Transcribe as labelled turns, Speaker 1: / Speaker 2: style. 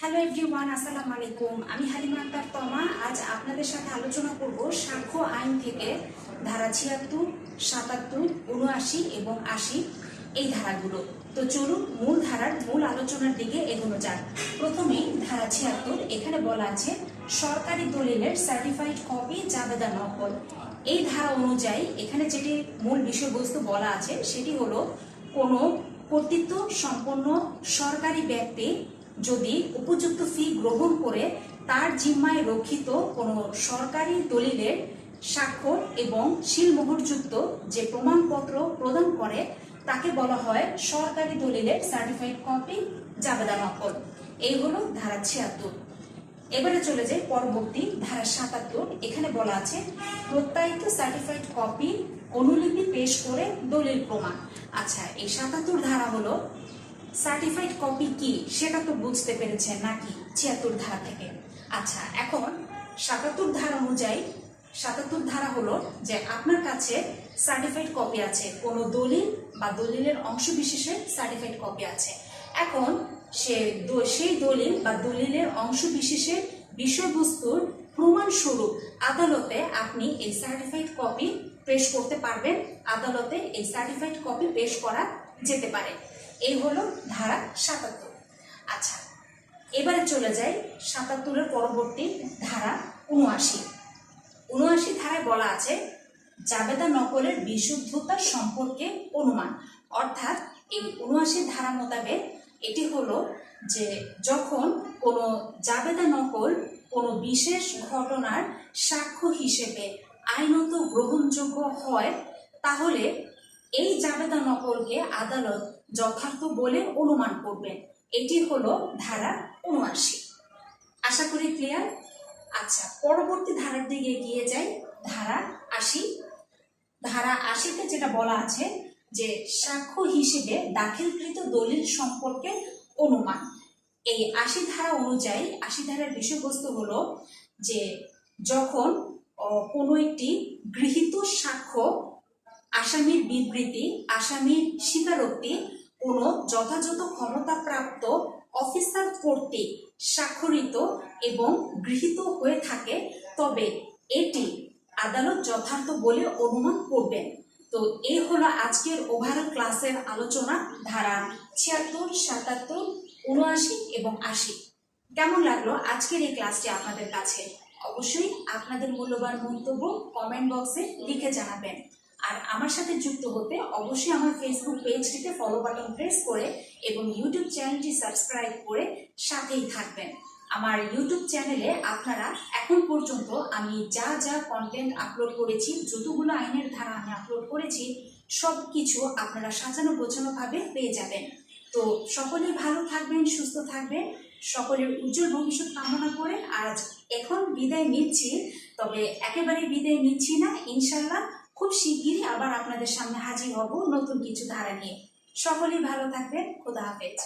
Speaker 1: Hello everyone আসসালামু আলাইকুম আমি হালিমা আক্তার তমা। আজ আপনাদের সাথে আলোচনা করব সাক্ষ্য আইন থেকে ধারা ছিয়াত্তর, সাতাত্তর উনআশি এবং আশি এই ধারাগুলো। তো চলুন মূল ধারার মূল আলোচনার দিকে এগোনো যাক। প্রথমেই ধারা ছিয়াত্তর, এখানে বলা আছে, সরকারি দলিলের সার্টিফাইড কপি জাবেদা নকল। এই ধারা অনুযায়ী এখানে যেটি মূল বিষয়বস্তু বলা আছে, সেটি হলো কোনো কর্তৃত্ব সম্পন্ন সরকারি ব্যক্তি যদি উপযুক্ত ফি গ্রহণ করে তার জিম্মায় রক্ষিত কোনো সরকারি দলিলের স্বাক্ষর এবং শিলমোহরযুক্ত যে প্রমাণপত্র প্রদান করে, তাকে বলা হয় সরকারি দলিলের সার্টিফাইড কপি জাবেদা নকল। এই হলো ধারা ছিয়াত্তর। এবারে চলে যাই পরবর্তী ধারা সাতাত্তর। এখানে বলা আছে, প্রত্যায়িত সার্টিফাইড কপি অনুলিপি পেশ করে দলিল প্রমাণ। আচ্ছা এই সাতাত্তর ধারা হলো সার্টিফাইড কপি কি? সেটা তো বুঝতে পেরেছেন নাকি ছিয়াত্তর ধারা থেকে? আচ্ছা এখন সাতাত্তর ধারা অনুযায়ী, সাতাত্তর ধারা হলো যে আপনার কাছে সার্টিফাইড কপি আছে। কোনো দলিল বা দলিলের অংশ বিশেষে সার্টিফাইড কপি আছে। এখন সে সেই দলিল বা দলিলের অংশ বিশেষের বিষয়বস্তুর প্রমাণস্বরূপ আদালতে আপনি এই সার্টিফাইড কপি পেশ করতে পারবেন। আদালতে এই সার্টিফাইড কপি পেশ করা যেতে পারে। এই হলো ধারা সাতাত্তর। আচ্ছা এবারে চলে যাই সাতাত্তরের পরবর্তী ধারা উনআশি। উনআশি ধারায় বলা আছে, জাবেদা নকলের বিশুদ্ধতা সম্পর্কে অনুমান। অর্থাৎ এই উনআশি ধারা মোতাবেক এটি হলো যে যখন কোনো জাবেদা নকল কোনো বিশেষ ঘটনার সাক্ষ্য হিসেবে আইনত গ্রহণযোগ্য হয়, তাহলে এই জাবেদা নকলকে আদালত যথার্থ বলে অনুমান করবেন। এটি হলো ধারা উনআশি। আশা করি ক্লিয়ার আচ্ছা পরবর্তী ধারার দিকে এগিয়ে যাই। ধারা আশি। ধারা আশিতে যেটা বলা আছে যে, সাক্ষ্য হিসেবে দাখিলকৃত দলিল সম্পর্কে অনুমান। এই আশি ধারা অনুযায়ী, আশি ধারার বিষয়বস্তু হলো যে, যখন কোনো একটি গৃহীত সাক্ষ্য আসামির বিবৃতি, আসামির স্বীকারোক্তি কোনো যথাযথ ক্ষমতাপ্রাপ্ত অফিসার কর্তৃক স্বাক্ষরিত এবং গৃহীত হয়ে থাকে, তবে এটি আদালত যথার্থ বলে অনুমান করবেন। তো এই হলো আজকের ওভারঅল ক্লাসের আলোচনা, ধারা ছিয়াত্তর, সাতাত্তর, উনআশি এবং আশি। কেমন লাগল আজকের এই ক্লাসটি আপনাদের কাছে? অবশ্যই আপনাদের মূল্যবান মন্তব্য কমেন্ট বক্সে লিখে জানাবেন। আর আমার সাথে যুক্ত হতে অবশ্যই আমার ফেসবুক পেজটিতে ফলো বাটন প্রেস করে এবং ইউটিউব চ্যানেলটি সাবস্ক্রাইব করে সাথেই থাকবেন। আমার ইউটিউব চ্যানেলে আপনারা এখন পর্যন্ত আমি যা যা কন্টেন্ট আপলোড করেছি, যতগুলো আইনের ধারা আমি আপলোড করেছি সব কিছু আপনারা সাজানো গোছানো ভাবে পেয়ে যাবেন। তো সকলেই ভালো থাকবেন, সুস্থ থাকবেন, সকলের উজ্জ্বল ভবিষ্যৎ কামনা করে আজ এখন বিদায় নিচ্ছি, তবে একেবারে বিদায় নিচ্ছি না ইনশাল্লাহ খুব শিগগিরই আবার আপনাদের সামনে হাজির হব নতুন কিছু ধারা নিয়ে। সকলেই ভালো থাকবেন। খোদা হাফেজ।